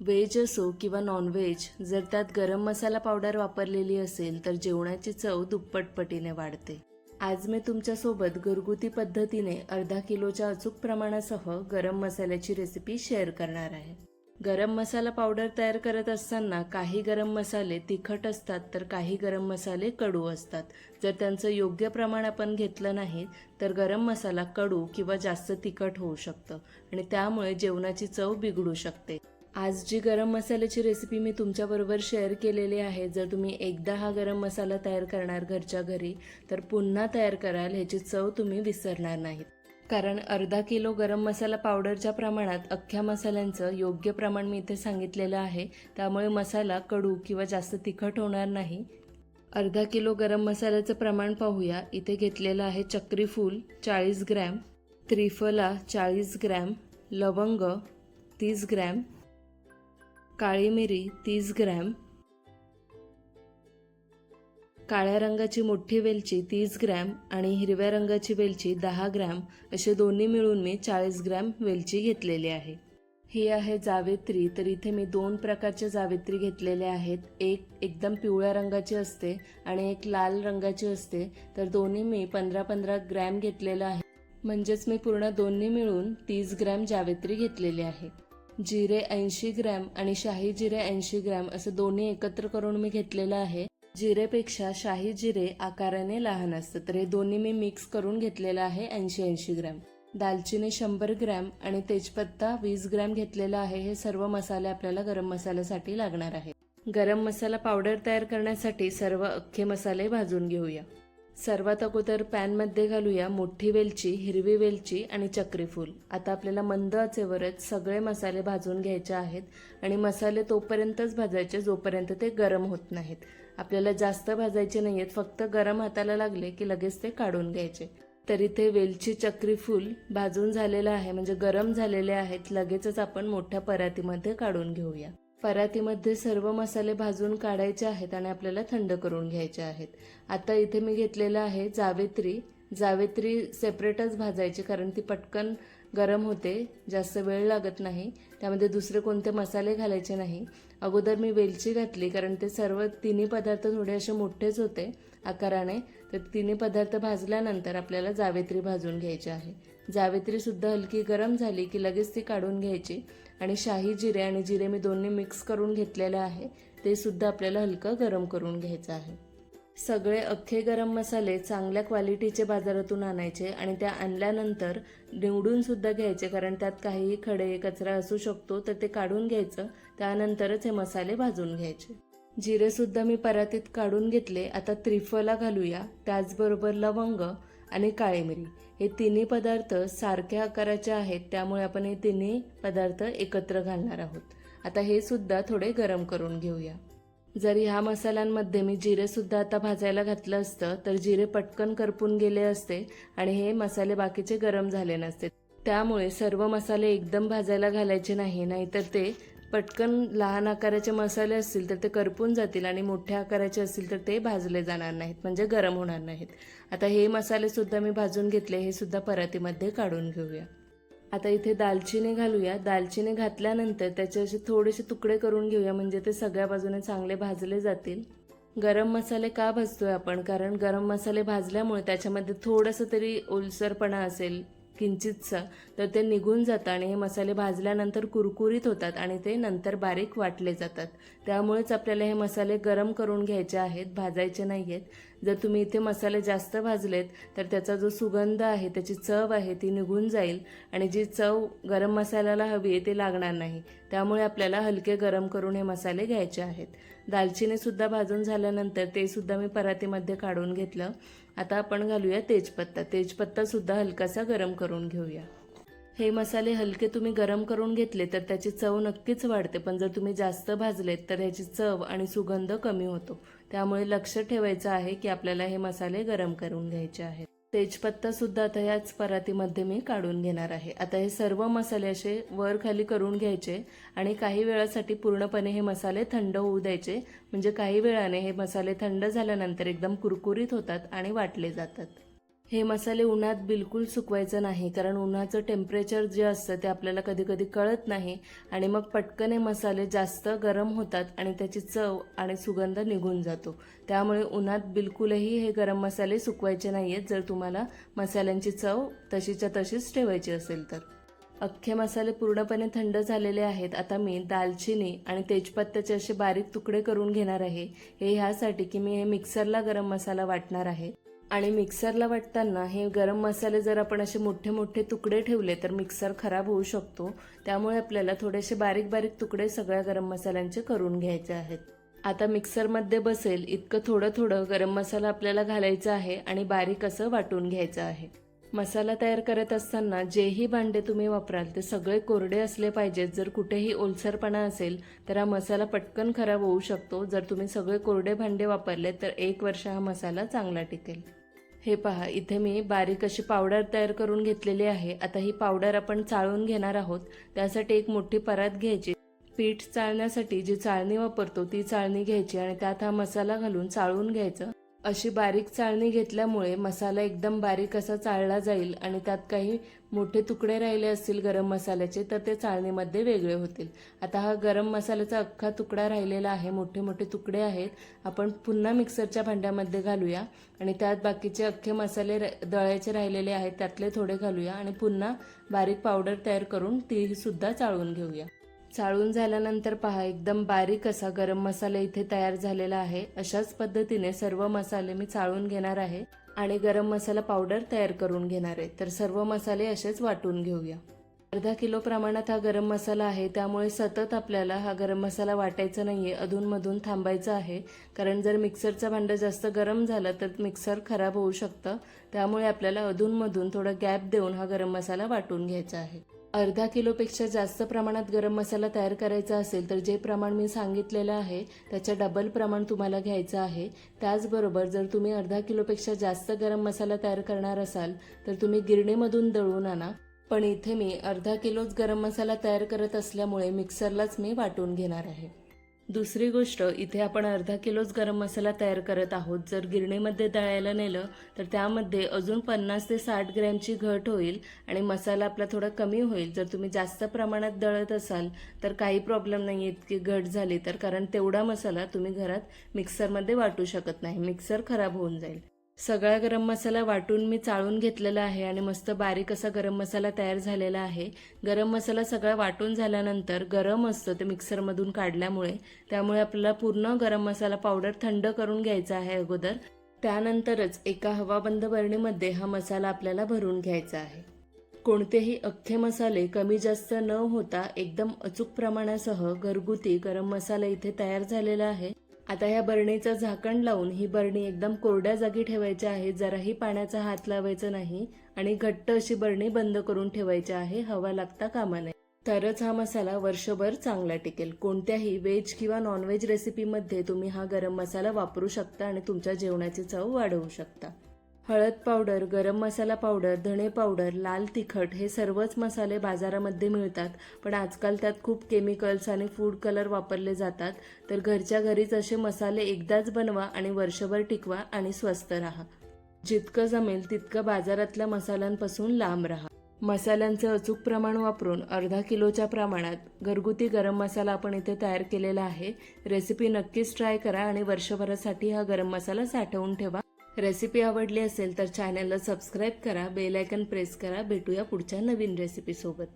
Veg असो किंवा non veg जर त्यात गरम मसाला पावडर वापरलेली असेल तर जेवणाची चव दुप्पटपटीने वाढते. आज मी तुमच्यासोबत घरगुती पद्धतीने अर्धा किलोच्या अचूक प्रमाणासह गरम मसाल्याची रेसिपी शेअर करणार आहे. गरम मसाला पावडर तयार करत असताना काही गरम मसाले तिखट असतात तर काही गरम मसाले कडू असतात. जर त्यांचं योग्य प्रमाण आपण घेतलं नाही तर गरम मसाला कडू किंवा जास्त तिखट होऊ शकतं आणि त्यामुळे जेवणाची चव बिघडू शकते. आज जी गरम मसाल्याची रेसिपी मी तुमच्याबरोबर शेअर केलेली आहे जर तुम्ही एकदा हा गरम मसाला तयार करणार घरच्या घरी तर पुन्हा तयार कराल ह्याची चव तुम्ही विसरणार नाहीत. कारण अर्धा किलो गरम मसाला पावडरच्या प्रमाणात अख्ख्या मसाल्यांचं योग्य प्रमाण मी इथे सांगितलेलं आहे त्यामुळे मसाला कडू किंवा जास्त तिखट होणार नाही. अर्धा किलो गरम मसाल्याचं प्रमाण पाहूया. इथे घेतलेलं आहे चक्रीफूल चाळीस ग्रॅम त्रिफला चाळीस ग्रॅम लवंग तीस ग्रॅम काळी मिरी तीस ग्रॅम. काळ्या रंगाची मोठी वेलची तीस ग्रॅम आणि हिरव्या रंगाची वेलची दहा ग्रॅम असे दोन्ही मिळून मी चाळीस ग्रॅम वेलची घेतलेली आहे. ही आहे जावेत्री तर इथे मी दोन प्रकारच्या जावेत्री घेतलेल्या आहेत. एक एकदम पिवळ्या रंगाची असते आणि एक लाल रंगाची असते तर दोन्ही मी पंधरा पंधरा ग्रॅम घेतलेलं आहे. म्हणजेच मी पूर्ण दोन्ही मिळून तीस ग्रॅम जावेत्री घेतलेली आहे. जिरे ऐंशी ग्रॅम आणि शाही जिरे ऐंशी ग्रॅम असं दोन्ही एकत्र करून मी घेतलेलं आहे. जिरेपेक्षा शाही जिरे आकाराने लहान असतं तर हे दोन्ही मी मिक्स करून घेतलेलं आहे ऐंशी ऐंशी ग्रॅम. दालचिनी शंभर ग्रॅम आणि तेजपत्ता वीस ग्रॅम घेतलेला आहे. हे सर्व मसाले आपल्याला गरम मसाल्यासाठी लागणार आहे गरम मसाला पावडर तयार करण्यासाठी सर्व अख्खे मसाले भाजून घेऊया. सर्वात अगोदर पॅनमध्ये घालूया मोठी वेलची हिरवी वेलची आणि चक्रीफूल आता आपल्याला मंद आचेवरच सगळे मसाले भाजून घ्यायचे आहेत आणि मसाले तोपर्यंतच भाजायचे जोपर्यंत ते गरम होत नाहीत. आपल्याला जास्त भाजायचे नाही आहेत फक्त गरम हाताला लागले की लगेच ते काढून घ्यायचे. तर इथे वेलची चक्रीफूल भाजून झालेलं आहे म्हणजे गरम झालेले आहेत लगेचच आपण मोठ्या परातीमध्ये काढून घेऊया. परातीमध्ये सर्व मसाले भाजून काढायचे आहेत आणि आपल्याला थंड करून घ्यायचे आहेत. आता इथे मी घेतलेलं आहे जावेत्री. जावेत्री सेपरेटच भाजायची कारण ती पटकन गरम होते जास्त वेळ लागत नाही त्यामध्ये दुसरे कोणते मसाले घालायचे नाही. अगोदर मी वेलची घातली कारण ते सर्व तिन्ही पदार्थ थोडे असे मोठेच होते आकाराने. तर तिन्ही पदार्थ भाजल्यानंतर आपल्याला जावेत्री भाजून घ्यायची आहे. जावेत्रीसुद्धा हलकी गरम झाली की लगेच ती काढून घ्यायची. आणि शाही जिरे आणि जिरे मी दोन्ही मिक्स करून घेतलेलं आहे ते सुद्धा आपल्याला हलकं गरम करून घ्यायचं आहे. सगळे अख्खे गरम मसाले चांगल्या क्वालिटीचे बाजारातून आणायचे आणि त्या आणल्यानंतर निवडूनसुद्धा घ्यायचे कारण त्यात काहीही खडे कचरा असू शकतो तर ते काढून घ्यायचं. त्यानंतरच हे मसाले भाजून घ्यायचे. जिरेसुद्धा मी परातीत काढून घेतले. आता त्रिफला घालूया. त्याचबरोबर लवंग आणि काळी मिरी. हे तिन्ही पदार्थ सारख्या आकाराचे आहेत त्यामुळे आपण हे तिन्ही पदार्थ एकत्र घालणार आहोत. आता हे सुद्धा थोडे गरम करून घेऊया. जर ह्या मसाल्यांमध्ये मी जिरेसुद्धा आता भाजायला घातलं असतं तर जिरे पटकन करपून गेले असते आणि हे मसाले बाकीचे गरम झाले नसते. त्यामुळे सर्व मसाले एकदम भाजायला घालायचे नाही नाहीतर ते पटकन लहान आकाराचे मसाले असतील तर ते करपून जातील आणि मोठ्या आकाराचे असतील तर ते भाजले जाणार नाहीत म्हणजे गरम होणार नाहीत. आता हे मसालेसुद्धा मी भाजून घेतले हे सुद्धा परातीमध्ये काढून घेऊया. आता इथे दालचिनी घालूया. दालचिनी घातल्यानंतर त्याचे असे थोडेसे तुकडे करून घेऊया. म्हणजे ते सगळ्या बाजूने चांगले भाजले जातील. गरम मसाले का भाजतोय आपण? कारण गरम मसाले भाजल्यामुळे त्याच्यामध्ये थोडंसं तरी ओलसरपणा असेल. किंचितसं. तर ते निघून जातं आणि हे मसाले भाजल्यानंतर कुरकुरीत होतात आणि ते नंतर बारीक वाटले जातात. त्यामुळेच आपल्याला हे मसाले गरम करून घ्यायचे आहेत भाजायचे नाही आहेत जर तुम्ही इथे मसाले जास्त भाजलेत तर त्याचा जो सुगंध आहे त्याची चव आहे ती निघून जाईल आणि जी चव गरम मसाल्याला हवी आहे ती लागणार नाही. त्यामुळे आपल्याला हलके गरम करून हे मसाले घ्यायचे आहेत. दालचिनीसुद्धा भाजून झाल्यानंतर ते सुद्धा मी परातीमध्ये काढून घेतलं. आता आपण घालूया तेजपत्ता. तेजपत्तासुद्धा हलकासा गरम करून घेऊया. हे मसाले हलके तुम्ही गरम करून घेतले तर त्याची चव नक्कीच वाढते. पण जर तुम्ही जास्त भाजलेत तर ह्याची चव आणि सुगंध कमी होतो. त्यामुळे लक्ष ठेवायचं आहे की आपल्याला हे मसाले गरम करून घ्यायचे आहेत. तेजपत्ता सुद्धा आता याच परातीमध्ये मी काढून घेणार आहे. आता हे सर्व मसाले असे वर खाली करून घ्यायचे आणि काही वेळासाठी पूर्णपणे हे मसाले थंड होऊ द्यायचे. म्हणजे काही वेळाने हे मसाले थंड झाल्यानंतर एकदम कुरकुरीत होतात आणि वाटले जातात. हे मसाले उन्हात बिलकुल सुकवायचं नाही कारण उन्हाचं टेम्परेचर जे असतं ते आपल्याला कधी कधी कळत नाही आणि मग पटकन हे मसाले जास्त गरम होतात आणि त्याची चव आणि सुगंध निघून जातो. त्यामुळे उन्हात बिलकुलही हे गरम मसाले सुकवायचे नाही आहेत जर तुम्हाला मसाल्यांची चव तशीच्या तशीच ठेवायची असेल तर. अख्खे मसाले पूर्णपणे थंड झालेले आहेत. आता मी दालचिनी आणि तेजपत्त्याचे असे बारीक तुकडे करून घेणार आहे. हे ह्यासाठी की मी हे मिक्सरला गरम मसाला वाटणार आहे. आणि मिक्सरला वाटताना हे गरम मसाले जर आपण असे मोठे मोठे तुकडे ठेवले तर मिक्सर खराब होऊ शकतो. त्यामुळे आपल्याला थोडेसे बारीक बारीक तुकडे सगळ्या गरम मसाल्यांचे करून घ्यायचे आहेत. आता मिक्सरमध्ये बसेल इतकं थोडं थोडं गरम मसाला आपल्याला घालायचा आहे आणि बारीक असं वाटून घ्यायचं आहे. मसाला तयार करत असताना जेही भांडे तुम्ही वापराल ते सगळे कोरडे असले पाहिजेत. जर कुठेही ओलसरपणा असेल तर हा मसाला पटकन खराब होऊ शकतो. जर तुम्ही सगळे कोरडे भांडे वापरले तर एक वर्ष हा मसाला चांगला टिकेल. हे पहा इथे मी बारीक अशी पावडर तयार करून घेतलेली आहे. आता ही पावडर आपण चाळून घेणार आहोत. त्यासाठी एक मोठी परात घ्यायची. पीठ चाळण्यासाठी जी चाळणी वापरतो ती चाळणी घ्यायची आणि त्यात हा मसाला घालून चाळून घ्यायचं. अशी बारीक चाळणी घेतल्यामुळे मसाला एकदम बारीक असा चाळला जाईल आणि त्यात काही मोठे तुकडे राहिले असतील गरम मसाल्याचे तर ते चाळणीमध्ये वेगळे होतील. आता हा गरम मसाल्याचा अख्खा तुकडा राहिलेला आहे मोठे मोठे तुकडे आहेत. आपण पुन्हा मिक्सरच्या भांड्यामध्ये घालूया आणि त्यात बाकीचे अख्खे मसाले दळायचे राहिलेले आहेत त्यातले थोडे घालूया आणि पुन्हा बारीक पावडर तयार करून तीसुद्धा चाळून घेऊया. चाळून झाल्यानंतर पहा एकदम बारीक असा गरम मसाला इथे तयार झालेला आहे. अशाच पद्धतीने सर्व मसाले मी चाळून घेणार आहे आणि गरम मसाला पावडर तयार करून घेणार आहे. तर सर्व मसाले असेच वाटून घेऊया. अर्धा किलो प्रमाणात हा गरम मसाला आहे. त्यामुळे सतत आपल्याला हा गरम मसाला वाटायचा नाहीये अधूनमधून थांबायचं आहे. कारण जर मिक्सरचं भांडं जास्त गरम झालं तर मिक्सर खराब होऊ शकतं. त्यामुळे आपल्याला अधूनमधून थोडं गॅप देऊन हा गरम मसाला वाटून घ्यायचा आहे. अर्धा किलोपेक्षा जास्त प्रमाणात गरम मसाला तयार करायचा असेल तर जे प्रमाण मी सांगितलेलं आहे त्याच्या डबल प्रमाण तुम्हाला घ्यायचं आहे. त्याचबरोबर जर तुम्ही अर्धा किलोपेक्षा जास्त गरम मसाला तयार करणार असाल तर तुम्ही गिरणीमधून दळून आणा. पण इथे मी अर्धा किलोच गरम मसाला तयार करत असल्यामुळे मिक्सरलाच मी वाटून घेणार आहे. दुसरी गोष्ट इथे आपण अर्धा किलोच गरम मसाला तयार करत आहोत. जर गिरणीमध्ये दळायला नेलं तर त्यामध्ये अजून पन्नास ते साठ ग्रॅमची घट होईल आणि मसाला आपला थोडा कमी होईल. जर तुम्ही जास्त प्रमाणात दळत असाल तर काही प्रॉब्लेम नाही इतकी घट झाली तर. कारण तेवढा मसाला तुम्ही घरात मिक्सरमध्ये वाटू शकत नाही. मिक्सर खराब होऊन जाईल. सगळा गरम मसाला वाटून मी चाळून घेतलेला आहे आणि मस्त बारीक असा गरम मसाला तयार झालेला आहे. गरम मसाला सगळा वाटून झाल्यानंतर गरम असतं ते मिक्सरमधून काढल्यामुळे. त्यामुळे आपल्याला पूर्ण गरम मसाला पावडर थंड करून घ्यायचा आहे अगोदर. त्यानंतरच एका हवाबंद बरणीमध्ये हा मसाला आपल्याला भरून घ्यायचा आहे. कोणतेही अख्खे मसाले कमी जास्त न होता एकदम अचूक प्रमाणासह घरगुती गरम मसाला इथे तयार झालेला आहे. आता ह्या बरणीचं झाकण लावून ही बरणी एकदम कोरड्या जागी ठेवायची आहे जराही पाण्याचा हात लावायचा नाही आणि घट्ट अशी बरणी बंद करून ठेवायची आहे हवा लागता कामा नये. तरच हा मसाला वर्षभर चांगला टिकेल. कोणत्याही व्हेज किंवा नॉनव्हेज रेसिपीमध्ये तुम्ही हा गरम मसाला वापरू शकता आणि तुमच्या जेवणाची चव वाढवू शकता. हळद पावडर गरम मसाला पावडर धणे पावडर लाल तिखट हे सर्वच मसाले बाजारामध्ये मिळतात. पण आजकाल त्यात खूप केमिकल्स आणि फूड कलर वापरले जातात. तर घरच्या घरीच असे मसाले एकदाच बनवा आणि वर्षभर टिकवा आणि स्वस्त राहा. जितकं जमेल तितकं बाजारातल्या मसाल्यांपासून लांब राहा. मसाल्यांचं अचूक प्रमाण वापरून अर्धा किलोच्या प्रमाणात घरगुती गरम मसाला आपण इथे तयार केलेला आहे. रेसिपी नक्कीच ट्राय करा आणि वर्षभरासाठी हा गरम मसाला साठवून ठेवा. रेसिपी आवडली असेल तर चॅनलला सबस्क्राईब करा बेल आयकन प्रेस करा. भेटूया पुढच्या नवीन रेसिपीसोबत.